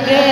Yeah.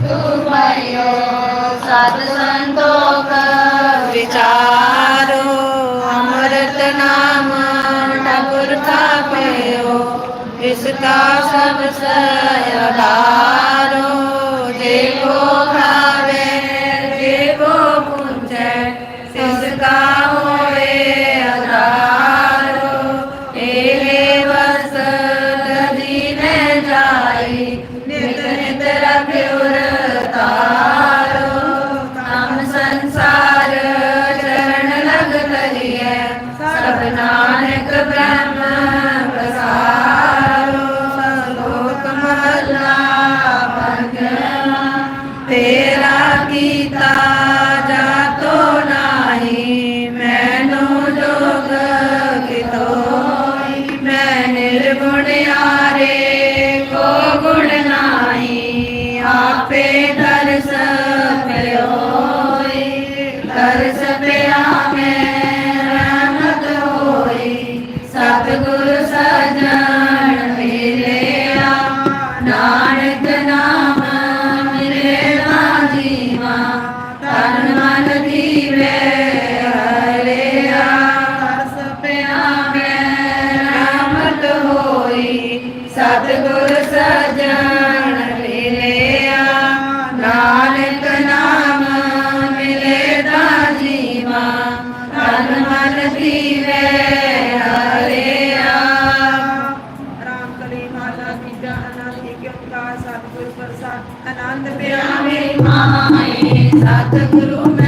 ਤੁਮਇਓ ਸਤ ਸੰਤੋਖ ਵਿਚਾਰੋ ਅਮਰਤ ਨਾਮ ਠਾਕੁਰ ਕਾ ਪਿਓ ਇਸ ਕਾ ਸਭ ਸਯਾਦਾਰੋ ਦੇਖੋ ਖਾਵੇ ਦੇਖੋ ਪੁੰਜੈ ਇਸ ਕਾ Aneka Brahma ਸਤਿਗੁਰ ਸਜਣ ਮਿਲਿਆ ਨਾਨਕ ਨਾਮ ਮਿਲੇ ਤਾਂ ਜੀਵਾ ਤਨ ਮਨ ਪੀਵੇ ਰਾਮ ਕਲੀ ਮਾਲਾ ਕਿਦਾ ਅਨਾਦੀ ਕਿਉਂ ਕਾ ਸਤਿਗੁਰ ਆਨੰਦ ਪਿਆ ਮਾਏ ਸਤਿਗੁਰੂ ਮੈਂ